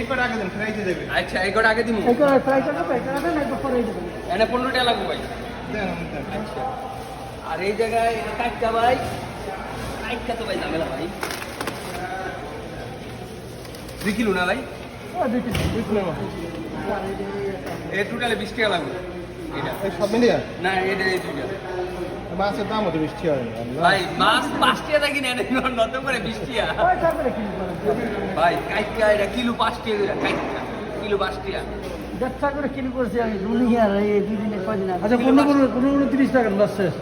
এই কটা আগে দেন ফ্রাইতে দেবে। আচ্ছা আগে দিমু? ফ্রাই এটা রাখেন একবার পরে দেবেন এনে পনেরো টাকা লাগবে ভাই। দেন দেন। আচ্ছা। আর এই জায়গায় কাটটা ভাই কাটটা তো ভাই ঝামেলা ভাই। দুই কিলো না ভাই? দুই তিন দুই কিলো এ টোটালে বিশ টাকা লাগবে। এটা। সব মিলিয়ে? না এটা এই দুইটা মাছের দাম হতো বৃষ্টি হয় না ভাই মাছ পাঁচ টাকা থাকি না নতুন করে কি ভাই এটা কিলো পাঁচ টাকা কিলো পাঁচ টাকা করে কিলো করছি আমি রুনি আর এই দুই দিনে কদিন আচ্ছা পনেরো পনেরো পনেরো উনত্রিশ টাকা লস শেষ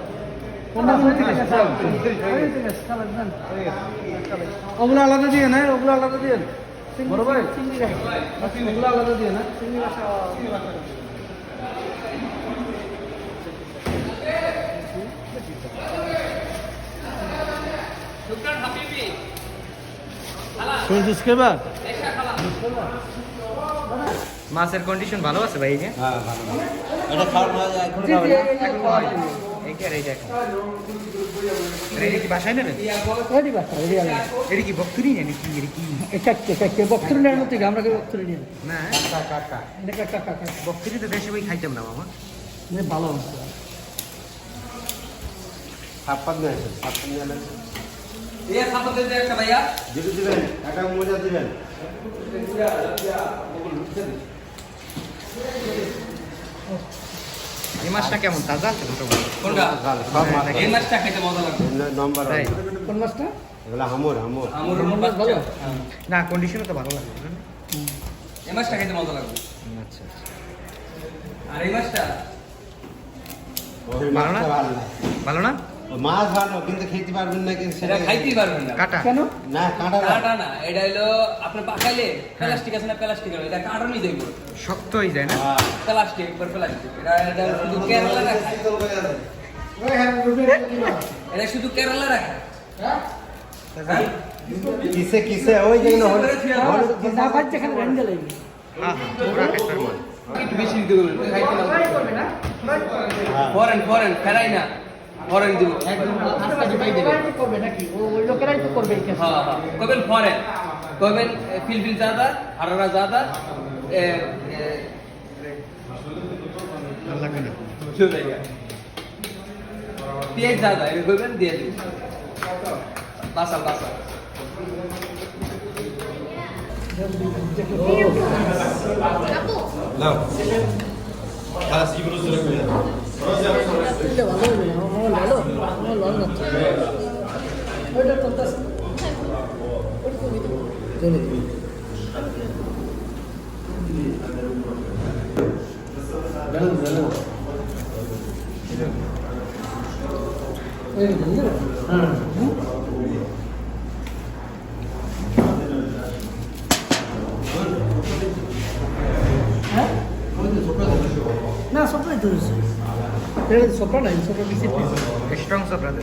ওগুলো আলাদা দিয়ে না ওগুলো আলাদা দিয়ে বড় ভাই ওগুলো আলাদা দিয়ে না শুনছিস কে বা মাছের কন্ডিশন ভালো আছে ভাই এই যে? হ্যাঁ ভালো। এটা খাওয়ার মজা যায় এখনও খাবে না এখন খাইতাম মামা। ভালো ছাপ্পান্ন ছাপ্পান্ন আছে খাবার একটা ভাইয়া। দুটো দিবেন একটা মজা দিবেন। এই মাছটা কেমন? তাজা কোনটা? এই মাছটা মজা লাগবে। নম্বর তাই? কোন মাছটা? এগুলো হামুর হামুর। আমার আমার মাছ ভালো? না কন্ডিশনও তো ভালো লাগে বুঝলেন? এই মাছটা মজা লাগবে। আচ্ছা আচ্ছা। আর এই মাছটা? ভালো না? ভালো না। ভালো না? ও মাছ ভালো কিন্তু খেতে পারবেন না কিন্তু সেটা খাইতেই পারবেন না। কাটা। কেন? না কাঁটা কাটা না। এটা হলো আপনি পাকাইলে প্লাস্টিক আছে না প্লাস্টিক এটা কাটনই দেবো শক্ত হয়ে যায় না? হ্যাঁ। প্লাস্টিক একবার প্লাস্টিক। এটা এটা শুধু কেরালা রাখা। এটা শুধু কেরালা রাখা। কিসে কিসে? ওই না বাচ্চা লাগবে হ্যাঁ হ্যাঁ পুরা মাছ। বেশি দিতে বলবেন খাইতে না। হ্যাঁ। ফরেন ফরেন ফেরাই না। ফরেন দিব। একদম আস্তে ডিপাই দেবে। করবে নাকি? ও ওই লোকেরাই তো করবে। হ্যাঁ হ্যাঁ। কবেন ফরেন কবেন ফিলফিল জাদা হারারা জাদা পেঁয়াজ জাদা এটা দিয়ে দিন বাসাল বাসাল এটা ভালো হবে আমার ভালো আমার ভালো লাগছে ওইটা চলতেছে ওইটা কমই দেবো চলে না সবটাই ধরেছে Sopran, sopran is it? Strong sopran.